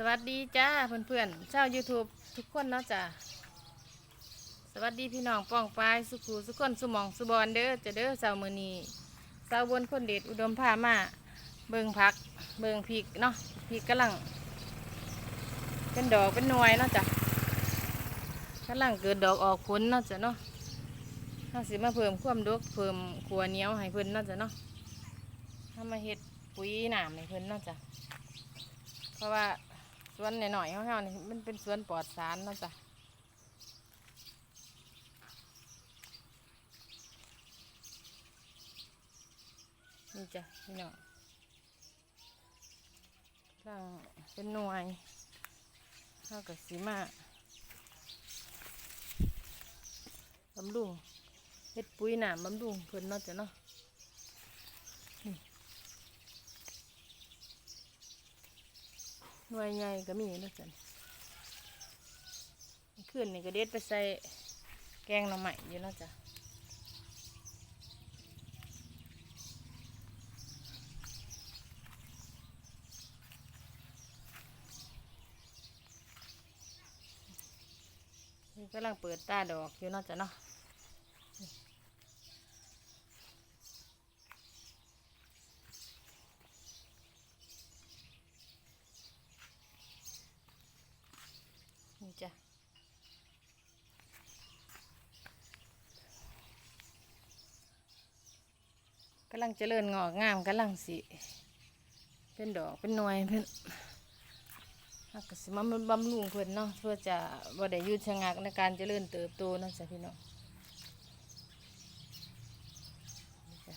สวัสดีจ้าเพื่อนๆชาว YouTube ทุกคนเนาะจ้าสวัสดีพี่น้องป้องปายสุขูสุคนสุหมองสุบอนเด้อจะเด้อเสาร์มือนีเสาร์บนคนเด็ดอุดมพามาเบิงพัก เบิงพริกเนาะพริกกำลัง เป็นดอกเป็นหน่วยเนาะจ้ะกำลังเกิดดอกออกผลเนาะจ้ะเนาะถ้าสิมาเพิ่มความดกเพิ่มขัวเนี้ยวให้เพิ่นเนาะจ้ะเนาะถ้ามาเฮ็ดปุ๋ยหนามให้เพิ่นเนาะจ้ะเพราะว่า สวนหน่อยๆของเรานี่มันเป็นสวนปลอดสารเนาะจ้ะนี่จ้ะพี่น้องร่างเป็นหน่วยเท่ากับสีมาบำรุงเฮ็ดปุ๋ยหนามบำรุงเพิ่นเนาะจ้ะเนาะ หน่วยใหญ่ก็มีนะจ๊ะขึ้นนี่ก็เด็ดไปใส่แกงหน่อไม้อยู่นะจ๊ะนี่กำลังเปิดตาดอกอยู่นาะจ๊ะเนาะนี่จ้ะกำลังเจริญงอกงามกำลังสิเป็นดอกเป็นหน่วยเพิ่นเราก็สิมาบำรุงเพิ่นเนาะเพื่อจะบ่ได้ยุดชะงักในการเจริญเติบโตเนาะจ้ะพี่น้องนี่จ้ะ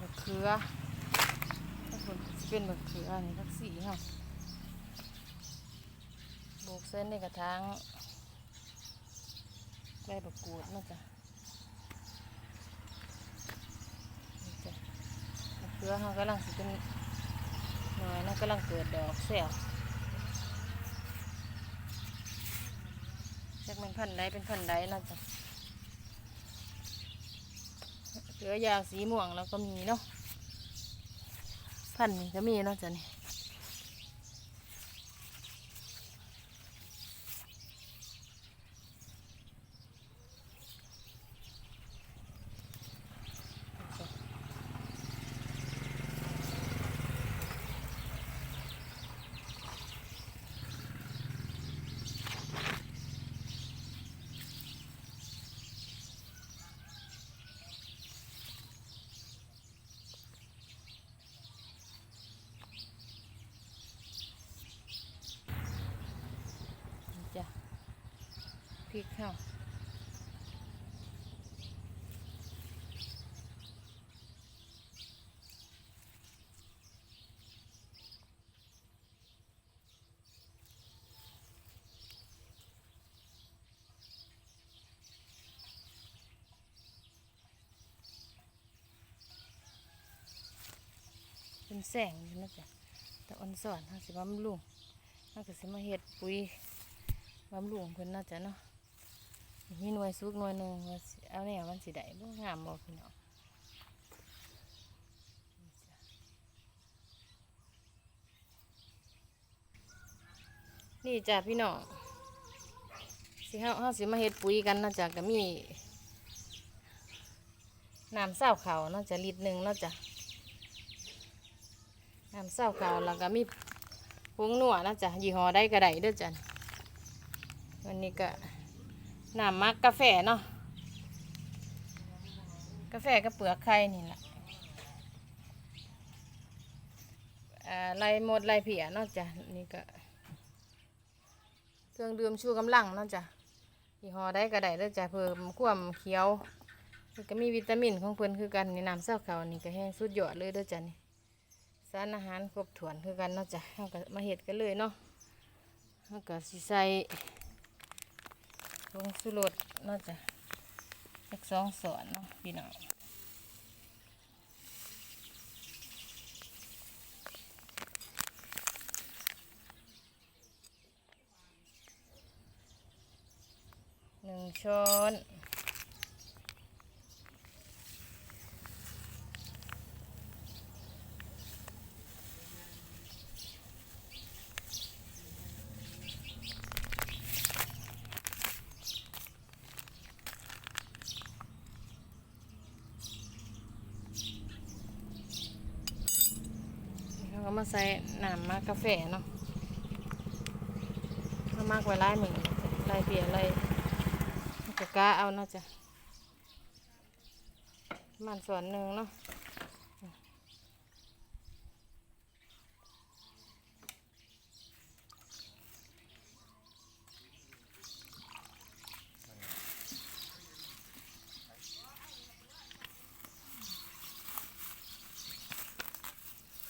มะเขือถ้าคนเป็นมะเขือนี่ทักสีเนาะ เส้นในกระถางใบบกกูดเนาะจ้ะนี่จ้ะเขือเขากำลังสิเป็นหน่อยนะกำลังเกิดดอกเสียวจากเป็นพันธุ์ใดเป็นพันธุ์ใดนะจ้ะเขือยาวสีม่วงแล้วก็มีเนาะพันธุ์นี้ก็มีเนาะจ้ะนี่นี่จ้ะ พริกเข้าเป็นแสงนะจ๊ะแต่อ่อนสอนห้าสิบำรุงห้าก็สิมาเฮ็ดปุ๋ยบำรุงเพิ่นน่าจะเนาะ มีหน่วยสุกหน่วยหนึ่งว่าเอาแนวมันสิได้บ่งามบ่พี่น้องนี่จ้ะพี่น้องสิเฮาเฮาสิมาเฮ็ดปุ๋ยกันนะจ้ะก็มีน้ำเศร้าเขาเนาะจ้ะลิตรหนึ่งเนาะจ้ะน้ำเศร้าเขาแล้วก็มีผงหนัวเนาะจ้ะยี่ห้อใดก็ได้เด้อจ้ะวันนี้ก็ น้ำมักกาแฟเนาะกาแฟกับเปลือกไข่นี่แหละอ่าไรหมดไรเผียนาะจ้ะนี่ก็เครื่องดื่มชูกำลังนาะจ้ะยี่ห้อได้ก็ได้แล้วจะเพิ่มความเขียวก็มีวิตามินของเพิ่นคือกันในน้ำเศร้าเขานี่ก็แห้งสุดยอดเลยด้อจ้ะนี่สารอาหารครบถ้วนคือกันนาะจ้ะเราก็มาเห็ดกันเลยเนาะเราก็ใส่ ผงสุรสเนาะจ้ะสักสองส่วนเนาะพี่น้องหนึ่งช้อน มาใส่น้ำมากาแฟเนาะเอามากไว้ไล่มือไล่เปียไล่กะกะเอาเนาะจ้ะประมันส่วนหนึ่งเนาะ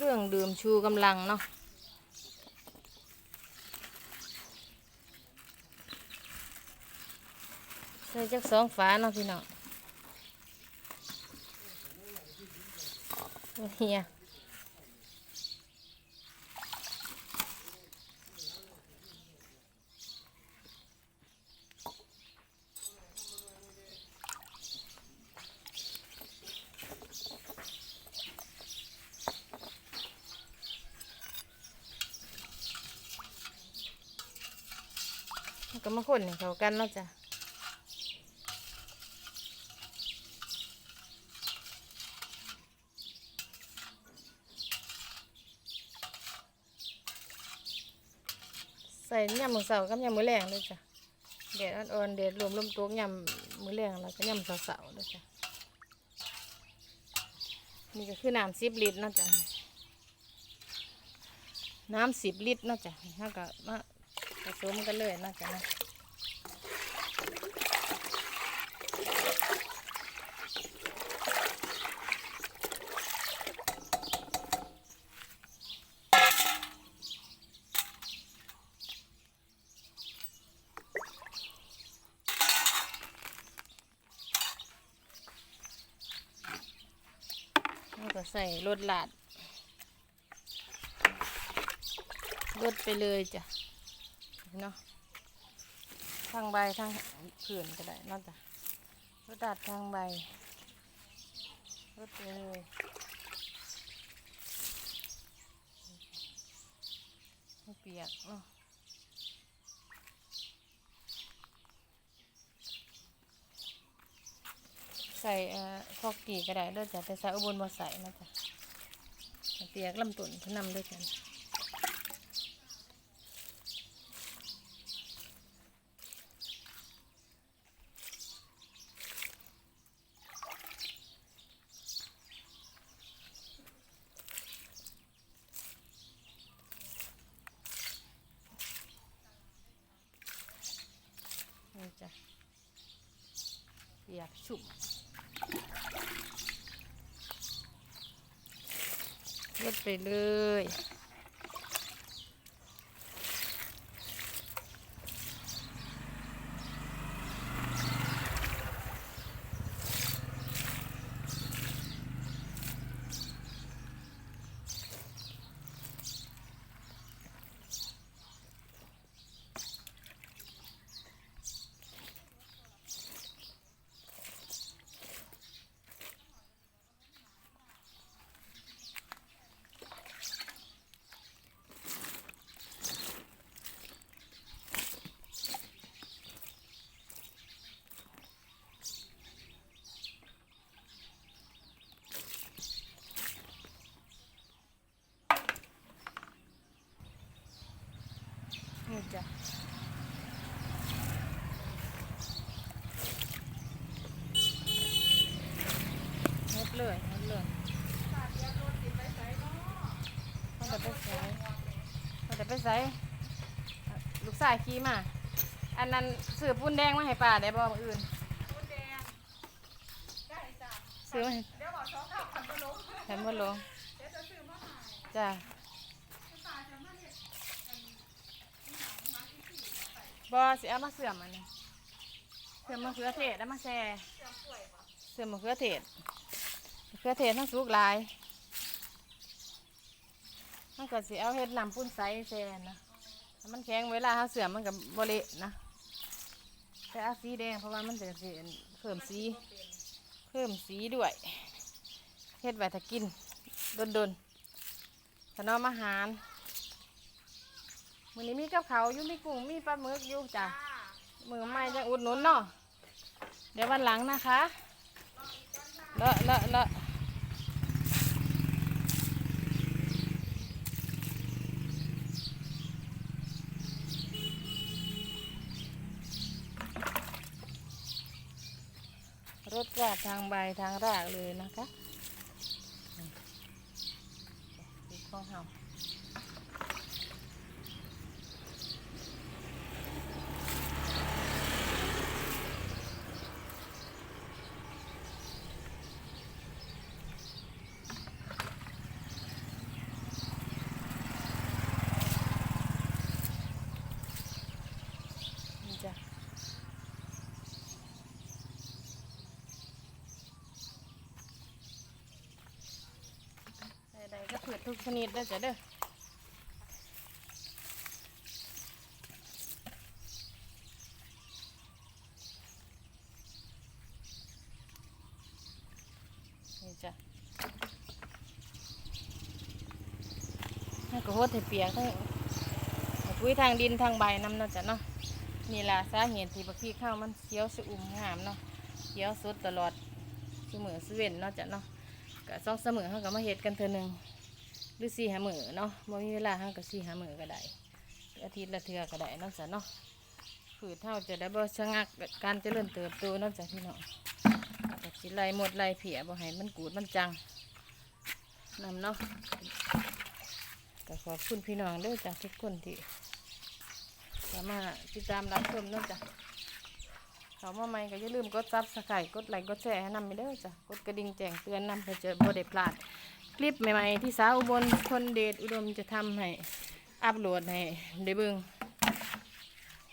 เครื่องดื่มชูกำลังเนาะใส่จักสองฝาเนาะพี่น้องเฮีย ก็มาคนให้เขากันเนาะจ้ะใส่ยำมือเสากับยำมือแรงด้วยจ้ะเด็ดอ่อนๆเด็ดรวมรวมตัวยำมือแรงแล้วก็ยำเสาๆด้วยจ้ะนี่ก็คือน้ำสิบลิตรเนาะจ้ะน้ำสิบลิตรเนาะจ้ะแล้วก็มา สมกันเลยนาะจ้ะนะแล้วก็ใส่รสลาดรสไปเลยจ้ะ เนาะทางใบทางผืนก็ได้นอกจากรสลาดทางใบรสไปเลยไม่เปียกเนาะใส่ฟอกกี้ก็ได้เด้อจ้ะแต่ใส่อุบลมาใส่นะจ๊ะเปียกลำตุ่นเขานำด้วยกันจ้ะ เปียกชุ่มลดไปเลยนี่จ้ะหมด เลยหมดเลยมันจะไปใส่มันจะไปใส่ลูกสายขี่มา อันนั้นซื้อปุ้นแดงมาให้ป้าได้บ่มื้ออื่นซื้อมาให้แถมบ่ลงจ้ะบอสิเอามาเสื่อมอันนี้เสื่อมมะเขือเทศแล้วมาแช่เสื่อมมะเขือเทศ มะเขือเทศทั้งสุกหลายมันก็สิเอาเฮ็ดนำปุ้นใสแช่นะมันแข็งเวลาเขาเสื่อมมันกับบริเนะแต่เอาสีแดงเพราะว่ามันจะสิเพิ่มสี เพิ่มสีด้วยเฮ็ดไว้ถ้ากินดนๆถนอมอาหารมือนี้มีกับเขาอยู่มีกุ้งมีปลาหมึกอยู่จ้ะมือไม่จะอุดหนุนเนาะเดี๋ยววันหลังนะคะ ละละละรถราดทางใบทางรากเลยนะคะดูข้องเฮา ทุกชนิดได้จ้ะเด้อนี่จ้ะนั่นก็โหดให้เปียกทั้งให้ปุ๋ยทางดินทางใบน้ำเนาะจ้ะเนาะนี่ล่ะสาเหตุที่บักพี่ข้าวมันเขียวสะอุ่มงามเนาะเขียวสดตลอดเสมอสเว่นเนาะจ้ะเนาะก็สองเสมอเขาก็มาเฮ็ดกันเทื่อหนึ่ง หรือสี่หามือเนาะบ่มีเวลาเขาก็สี่หามือก็ได้อาทิตย์ละเทื่อก็ได้นาะจ้ะเนาะผืดเท่าจะได้บ่ชะงักการเจริญเติบโตนาะจ้ะพี่น้องก็สิไล่หมดไล่เผียบ่ให้มันกูดมันจังนำเนาะก็ขอบคุณพี่น้องด้อจ้ะทุกคนที่สามารถติดตามรับชมนาะจ้ะเขามาใหม่ก็อย่าลืมกดซับสไครต์กดไลค์กดแชร์ให้นำไปเด้อจ้ะกดกระดิ่งแจ้งเตือนนำเพื่อจะบ่ได้พลาด คลิปใหม่ๆ ที่สาวอุบลคนเดชอุดมจะทำให้อัปโหลดให้ได้เบิ่ง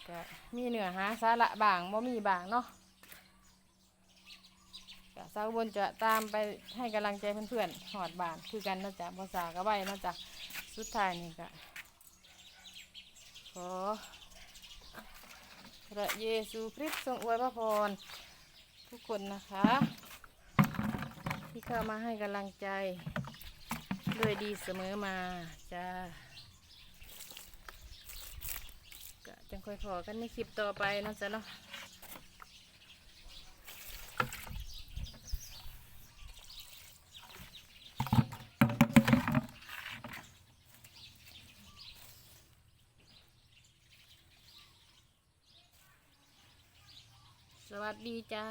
ก็มีเนื้อหาสาระบางบ่มีบางเนาะก็สาวอุบลจะตามไปให้กำลังใจเพื่อนๆหอดบานคือกันนะจ๊ะภาษากระไว้นะจ๊ะสุดท้ายนี่ก็ขอพระเยซูคริสต์ทรงอวยพระพรทุกคนนะคะ ที่เข้ามาให้กำลังใจ ด้วยดีเสมอมาจ้าก็จังค่อยพอกันในคลิปต่อไปนะจ๊ะเนาะสวัสดีจ้า